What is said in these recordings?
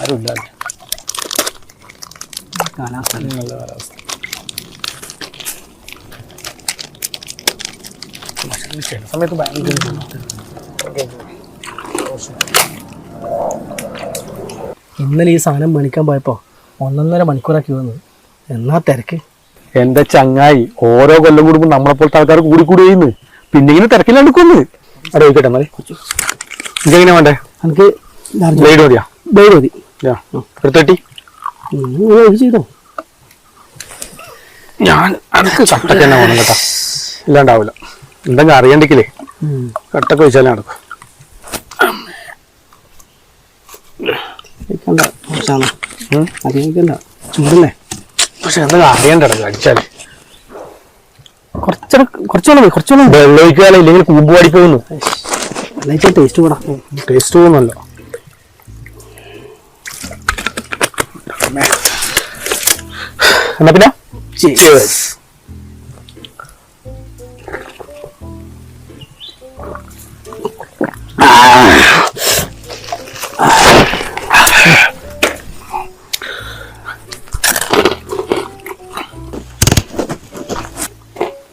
ആരുമില്ല കാലാവസ്ഥ. നല്ല കാലാവസ്ഥ. ചില സമയത്ത് ഭയങ്കര ഇന്നലെ ഈ സാധനം മേടിക്കാൻ പോയപ്പോ ഒന്നൊന്നര മണിക്കൂറാക്കി വന്നു. എന്നാ തിരക്ക്? എന്റെ ചങ്ങായി ഓരോ കൊല്ലം കൂടുമ്പോ നമ്മളെ പോലത്തെ ആൾക്കാർ കൂടി കൂടി ചെയ്യുന്നു. പിന്നെ ഇങ്ങനെ തിരക്കിലെടുക്കുന്നു അവിടെ ചോദിക്കട്ടെ മതി ഇതെങ്ങനെ വേണ്ടേ? എനിക്ക് ബ്ലേഡ് മതിയാ? ബ്ലേഡ് മതി. ചെയ്തോ? ഞാൻ അനക്ക് കട്ടൊക്കെ തന്നെ വേണം കേട്ടോ. ഇല്ലാണ്ടാവില്ല എന്തെങ്കിലും അറിയണ്ടെങ്കിലേ. കട്ടൊക്കെ വെച്ചാലേ നടക്കും. ചൂടല്ലേ? പക്ഷെ എന്തെങ്കിലും അറിയണ്ടട അടിച്ചാൽ കുറച്ചോളം പോയി കുറച്ചോളം വെള്ളം ഒഴിക്കാതെ ഇല്ലെങ്കിൽ കൂമ്പ് പാടി പോകുന്നു ടേസ്റ്റ് കൂടാ. ടേസ്റ്റ് പോകുന്നല്ലോ അമ്മേ എന്നാ പിന്നെ? ചിയേഴ്സ്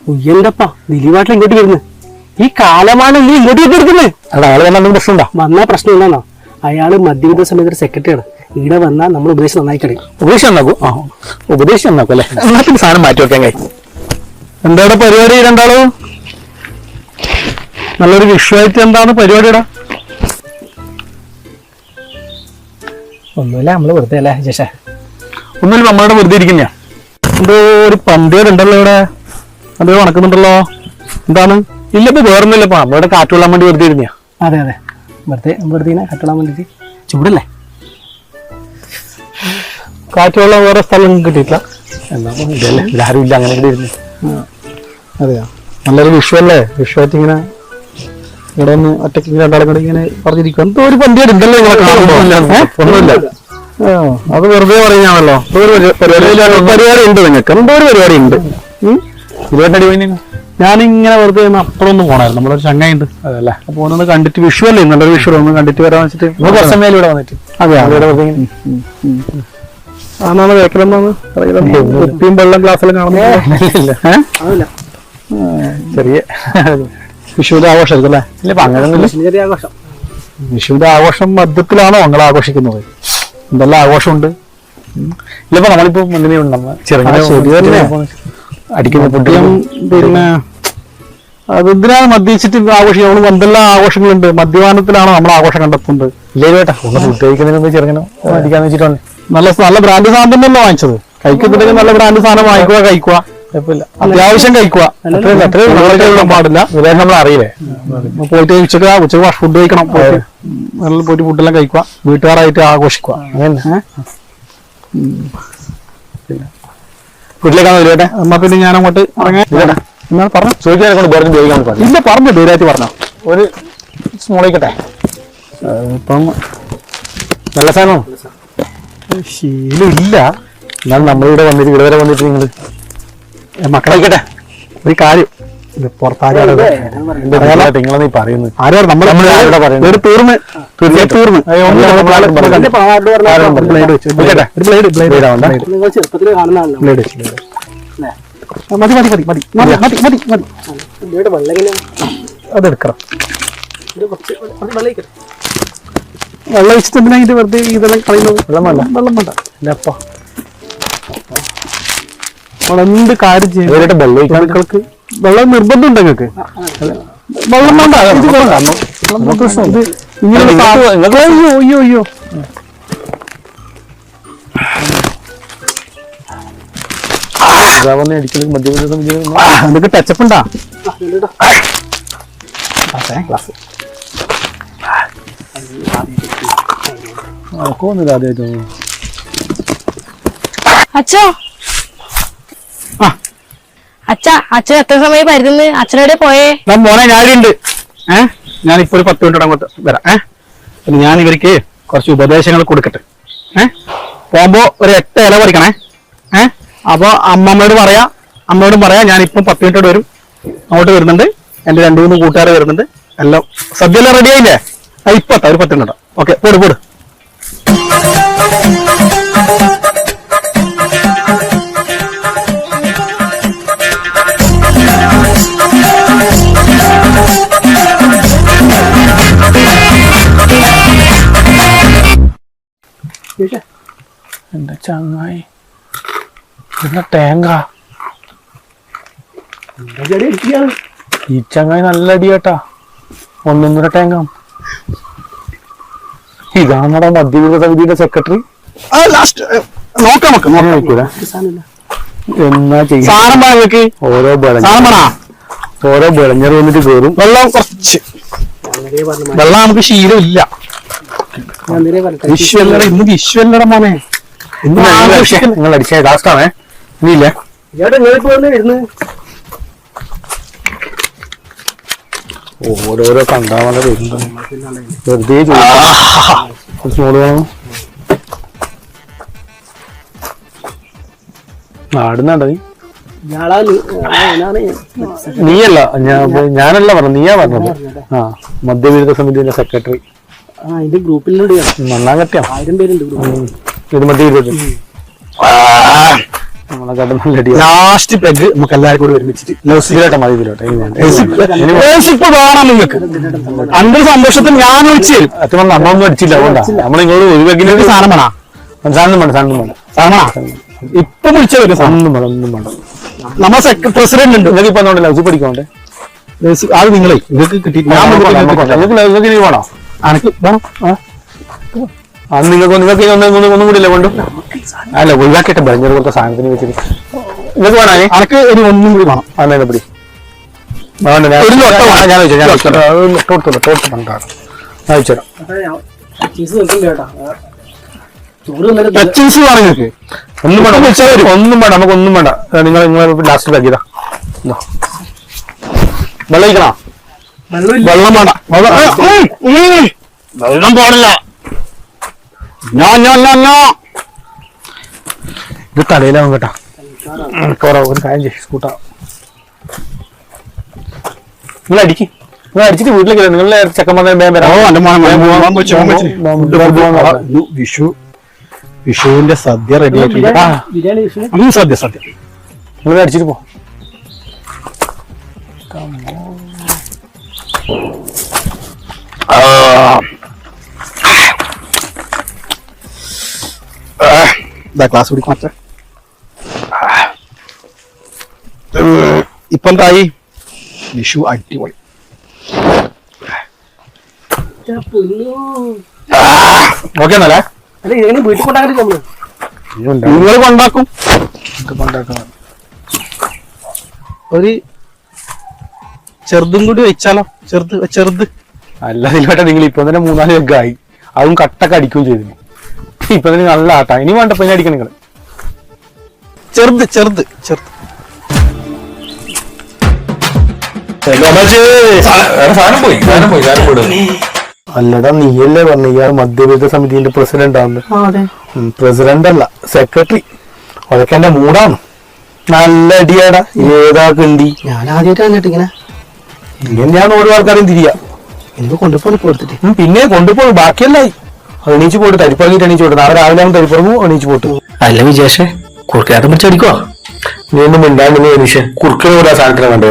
ഉയ്യണ്ടപ്പാ ദിലീപാട്ടിൽ ഇങ്ങോട്ട് വരുന്നു ഈ കാലമാണ് ഇങ്ങോട്ട് വരുന്നത് വന്നാ പ്രശ്നം ഉണ്ടാന്നോ അയാൾ മധ്യവിദ്യ സമയത്ത് സെക്രട്ടറിയാണ് ഇവിടെ വന്നാൽ നമ്മൾ ഉപദേശം നന്നായി കളയും ഉപദേശം നന്നാക്കും? ആ. ഉപദേശം നന്നാക്കും അല്ലേ? എന്നാ പിന്നെ സാധനം മാറ്റി വെക്കാൻ കഴിയും എന്താണ് പരിപാടി രണ്ടാളോ? നല്ലൊരു വിഷയമായിട്ട് എന്താണ് പരിപാടിയുടെ ഒന്നുമില്ല നമ്മൾ വെറുതെ അല്ലേ ജേഷ? ഒന്നുമില്ല നമ്മളുടെ വെറുതെ ഇരിക്കുന്ന എന്തോ ഒരു പന്തേട് ഉണ്ടല്ലോ ഇവിടെ. അത് വണക്കുന്നുണ്ടല്ലോ എന്താണ്? ഇല്ല ഇപ്പൊ വേറൊന്നുമില്ല ഇപ്പൊ നമ്മളുടെ കാറ്റ് വേണ്ടി വെറുതെ ഇരുന്ന അതെ അതെ. വെറുതെ വെറുതെ കട്ടളാൻ വേണ്ടിട്ട് ചൂടല്ലേ? കാറ്റ് കൊള്ളാൻ വേറെ സ്ഥലം കിട്ടിയിട്ടില്ല. എന്നാ ഇപ്പൊ ഇതല്ലേ? ഇതാരും ഇല്ല അങ്ങനെ ഇവിടെ ഇരുന്ന്. അതെയോ? നല്ലൊരു വിഷുവല്ലേ വിഷുവായിട്ട് ഇങ്ങനെ ഇവിടെ ഒന്ന് ഒറ്റയ്ക്ക് ഇങ്ങനെ രണ്ടാളും കൂടെ ഇങ്ങനെ പറഞ്ഞിരിക്കും. എന്തോ ഒരു പന്തേട് ഉണ്ടല്ലോ ഏ? ഒന്നുമില്ല. അത് വെറുതെ ഒരു പരിപാടി ഉണ്ട് നിങ്ങൾക്ക്. എന്തോ ഒരു പരിപാടി ഉണ്ട്. ഞാനിങ്ങനെ വെറുതെ അപ്പുറമൊന്നും പോണായിരുന്നു. നമ്മളൊരു ചങ്ങായി ഉണ്ട് അതല്ലേ? അപ്പൊ ഒന്ന് കണ്ടിട്ട് വിഷു അല്ലേ നല്ലൊരു വിഷു ഒന്ന് കണ്ടിട്ട് വരാൻ വെച്ചിട്ട് കുറച്ച് സമയം ഇവിടെ വന്നിട്ട് അതെ. ആണാണ് വേക്കലെന്നാണ് കുപ്പിയും വെള്ളം ഗ്ലാസ്സെല്ലാം കാണുന്നില്ല ചെറിയ വിഷുവിന്റെ ആഘോഷം അല്ലേ ഇല്ല അങ്ങനെ ആഘോഷം വിഷുവിന്റെ ആഘോഷം. മധ്യത്തിലാണോ നിങ്ങൾ ആഘോഷിക്കുന്നത്? എന്തെല്ലാം ആഘോഷമുണ്ട്. ഇല്ലപ്പോ നമ്മളിപ്പോ എങ്ങനെയുണ്ട് നമ്മ ചെറുങ്ങനെ ആ, ശരി തന്നെ. അടിക്കുന്ന പൊട്ടിയും പിന്നെ അതെന്തിനാ മദ്യച്ചിട്ട് ആഘോഷിക്കുക നമ്മൾ എന്തെല്ലാം ആഘോഷങ്ങളുണ്ട്? മദ്യപാനത്തിലാണോ നമ്മൾ ആഘോഷം കണ്ടെത്തുന്നത്? ഇല്ലേ കേട്ടാ. ഒന്ന് ഫുഡ് കഴിക്കുന്നതിന് മുമ്പ് ചെറുങ്ങനെ അടിക്കാന്ന് വെച്ചിട്ടാണ് നല്ല നല്ല ബ്രാൻഡ് സാധനം തന്നെയല്ലോ വാങ്ങിച്ചത്. കഴിക്കുന്നുണ്ടെങ്കിൽ നല്ല ബ്രാൻഡ് സാധനം വാങ്ങിക്കുക കഴിക്കുക. അത്യാവശ്യം കഴിക്കുക. പാടില്ല. ഇതായത് നമ്മൾ അറിയില്ലേ? പോയിട്ട് ഉച്ചയ്ക്ക് ഉച്ചയ്ക്ക് ഫുഡ് കഴിക്കണം. പോയിട്ട് നല്ല പോയിട്ട് ഫുഡെല്ലാം കഴിക്കുക. വീട്ടുകാരായിട്ട് ആഘോഷിക്കുക. അങ്ങനെ വീട്ടിലേക്കാണ് എന്നാ പിന്നെ ഞാൻ അങ്ങോട്ട് ഇറങ്ങാൻ പറഞ്ഞു? കൊണ്ട് ചോദിക്കാൻ പറഞ്ഞു ഇല്ല പറഞ്ഞു. ധൈര്യമായിട്ട് പറഞ്ഞോ. ഒരു സ്മോളിക്കട്ടെ ഇപ്പം നല്ല സാധനം. ശീലമില്ല. എന്നാൽ നമ്മളിവിടെ വന്നിട്ട് ഇവിടെ വരെ വന്നിട്ട് നിങ്ങൾ മക്കളായിക്കട്ടെ ഒരു കാര്യം. ഇത് പുറത്താരും നീ പറയുന്നത്? നമ്മൾ ഒരു തീർന്ന് തീർന്ന് മതി മതി മതി മതി മതി മതി മതി മതി. അതെടുക്കണം. വെള്ളം. വെള്ളം ഒഴിച്ചിട്ട് ഇത് വെറുതെ ഇതെല്ലാം കളയുന്നത്? വെള്ളം വേണ്ട വെള്ളം വേണ്ട ഇല്ലപ്പ എന്ത് കാര്യം ചെയ്യും വെള്ളമൊഴിക്കാൾക്ക് വെള്ളം നിർബന്ധമുണ്ട് നിങ്ങൾക്ക്? വെള്ളം വേണ്ട. ഇത് ഇത് ഇങ്ങനെ അയ്യോ അയ്യോ അയ്യോ. ടച്ചപ്പ് ഉണ്ടാ? ആ, നോക്കുന്നില്ല ആദ്യമായിട്ട് അച്ഛോ അച്ഛ അച്ഛൻ എത്ര സമയം പരുന്ന് അച്ഛനോടെ പോയേ? ഞാൻ മോനെ ഞാനുണ്ട്. ഏ? ഞാനിപ്പോ ഒരു പത്ത് മിനിറ്റ് അങ്ങോട്ട് വരാം. ഏ? പിന്നെ ഞാൻ ഇവർക്ക് കുറച്ച് ഉപദേശങ്ങൾ കൊടുക്കട്ടെ. ഏ? പോകുമ്പോ ഒരു എട്ട് ഇല പറിക്കണേ. ഏ? അപ്പൊ അമ്മമ്മയോട് പറയാ അമ്മയോടും പറയാ ഞാനിപ്പം പത്ത് മിനിറ്റോട് വരും. അങ്ങോട്ട് വരുന്നുണ്ട്. എന്റെ രണ്ടു മൂന്ന് കൂട്ടുകാർ വരുന്നുണ്ട്. എല്ലാം സദ്യ എല്ലാം റെഡി ആയില്ലേ? ഇപ്പത്താ ഒരു പത്തെണ്ണ ഓക്കെ പോട് പോട്. എന്താ ചങ്ങായി? പിന്നെ തേങ്ങ? ഈ ചങ്ങായി നല്ല അടിയേട്ടാ. ഒന്നൊന്നര തേങ്ങ. ഇതാണടാ മധ്യവിരുദ്ധ സമിതിയുടെ സെക്രട്ടറി ലാസ്റ്റ് നോക്കാം നമുക്ക് നോക്കൂല. എന്നാ ചെയ്യാ? ഓരോ ബളഞ്ഞർ വന്നിട്ട് കയറും വെള്ളം കുറച്ച്. വെള്ളം നമുക്ക് ശീലമില്ല വിശ്വല്ലട ഇന്ന് വിശ്വല്ലട മോനെ. നിങ്ങൾ അടിച്ച ലാസ്റ്റാണേ ഇനിയില്ലേ ഓരോരോ കണ്ടാമല വരുന്നത് വെറുതെ ചോദിക്കാം. കുറച്ച് മോൾ വേണം ആടുന്നാണ്ട നീ? നീയല്ല ഞാൻ ഞാനല്ല പറഞ്ഞു നീയാ പറഞ്ഞത്. ആ മദ്യവിരുദ്ധ സമിതിയുടെ സെക്രട്ടറി. ഗ്രൂപ്പിലുണ്ട് നന്നാകട്ടെ. ആയിരം പേരുണ്ട് ഗ്രൂപ്പിൽ ഇത് മധ്യവിരുദ്ധ. ലാസ്റ്റ് പെഗ് നമുക്ക് എല്ലാവരും കൂടി ഒരുമിച്ചിട്ട് ഇതിലോട്ടെ മതി ഇതിലോട്ടെ. ഇനി വേണ്ട ഇപ്പൊ വേണം നിങ്ങൾക്ക്. അന്റെ സന്തോഷത്തിൽ ഞാൻ തരും അച്ഛൻ നമ്മളൊന്നും അടിച്ചില്ല അതുകൊണ്ടാ. നമ്മൾ ഇങ്ങോട്ട് ഒരു പെഗിലേക്ക് സാധനം വേണം. സാധനം വേണ്ട സാധനം വേണ്ട സാധനം ഇപ്പൊ വിളിച്ച സാധനം. വേണം ഒന്നും വേണ്ട പ്രസിഡന്റ് ഉണ്ട്. നിങ്ങൾക്ക് ഇപ്പൊ ഉച്ച പഠിക്കോണ്ടേ അത് നിങ്ങളെ. നിങ്ങൾക്ക് കിട്ടി നിങ്ങൾക്ക് വേണോ അനക്ക് വേണം. നിങ്ങൾക്ക് നിങ്ങൾക്ക് ഒന്നും കൂടി ഇല്ല കൊണ്ടു? അല്ല ഒഴിവാക്കിയിട്ട് ഭയങ്കര പോലത്തെ സാധനത്തിന് വെച്ചിട്ട്. നിങ്ങൾക്ക് വേണോ? ഇനി? അനക്ക് ഇനി ഒന്നും കൂടി വേണം. ആ എന്നാ പിടി. വേണ്ട ഞാൻ ഒരു. ഞാൻ വെച്ചു ഞാൻ വെച്ചോട്ടെ തോട്ടത്തോട്ടെ തോട്ട് പണ്ടാണ് ഞാൻ വെച്ചുതരാം ടച്ചിങ്സ് വേണം നിങ്ങൾക്ക് ഒന്നും വേണ്ട. ഒന്നും വേണ്ട നമുക്ക് ഒന്നും വേണ്ട. നിങ്ങൾ നിങ്ങൾ ലാസ്റ്റ് ആക്കിയതാ. വെള്ളം ഒഴിക്കണോ വെള്ളം വേണ്ട. വെള്ളം പോണില്ല ഉം, ഉം. വെള്ളം ഞാ ഞാ ഞാ ഞാ. ഇത് തലയിലാവും കേട്ടോ പോരാ ഒരു കാര്യം ചെയ്യും സ്കൂട്ടാ നിങ്ങൾ അടിക്ക് നിങ്ങൾ അടിച്ചിട്ട് വീട്ടിലേക്ക് നിങ്ങൾ ചെക്കന്മാരെ വിഷു വിഷുവിന്റെ സദ്യ റെഡി ആയിട്ടുണ്ട് സദ്യ സദ്യ നിങ്ങൾ അടിച്ചിട്ട് പോ ക്ലാസ് പിടിക്കും മറ്റേ ഇപ്പൊ എന്തായി? വിഷു അടിപൊളി. ഓക്കെ എന്നല്ലേ വീട്ടിൽ കൊണ്ടാക്കി നിങ്ങൾ കൊണ്ടാക്കും. ഒരു ചെറുതും കൂടി വെച്ചാലോ? ചെറുത് ചെറുത്. അല്ല ഇതിലോട്ടെ നിങ്ങൾ ഇപ്പൊ തന്നെ മൂന്നാൽ വെഗായി അതും കട്ടൊക്കെ അടിക്കുകയും ചെയ്തിരുന്നു. ഇപ്പൊ തന്നെ നല്ല ആട്ടാ. ഇനി വേണ്ട പിന്നെ അടിക്കണം നിങ്ങൾ. ചെറുത് ചെറുത് ചെറുത്. സാധനം പോയി സാധനം പോയി സാധനം പോയി. അല്ലടാ നീയല്ലേ പറഞ്ഞു ഇയാൾ മധ്യവിരുദ്ധ സമിതിന്റെ പ്രസിഡന്റ് ആണ് പ്രസിഡന്റ് അല്ല സെക്രട്ടറി അതൊക്കെ എന്റെ മൂടാണ്. നല്ല അടിയാടാ ഏതാ കിണ്ടി ഞാൻ ആദ്യമായിട്ട് കണ്ടിട്ട് ഇങ്ങനെ. ഇങ്ങനെ ഞാൻ ഓരോ ആൾക്കാരും തിരിയാ? എന്ത് കൊണ്ടുപോയി കൊടുത്തിട്ട്? പിന്നെ കൊണ്ടുപോയി ബാക്കിയല്ലായി. എണീച്ച് പോയിട്ട് തരിപ്പറങ്ങിട്ട് എണീച്ച് പോട്ട് നാളെ രാവിലെ ആകുമ്പോൾ തരിപ്പറങ്ങും എണീച്ച് പോട്ട് അല്ല വിജേഷേ കുറുക്കാട്ടം പിടിച്ചടിക്കോ നീ ഒന്നും മിണ്ടാണ്ട് നീ എണീച്ച്. കുറുക്കിന് കൂടെ ആ സാധനത്തിന് കണ്ടു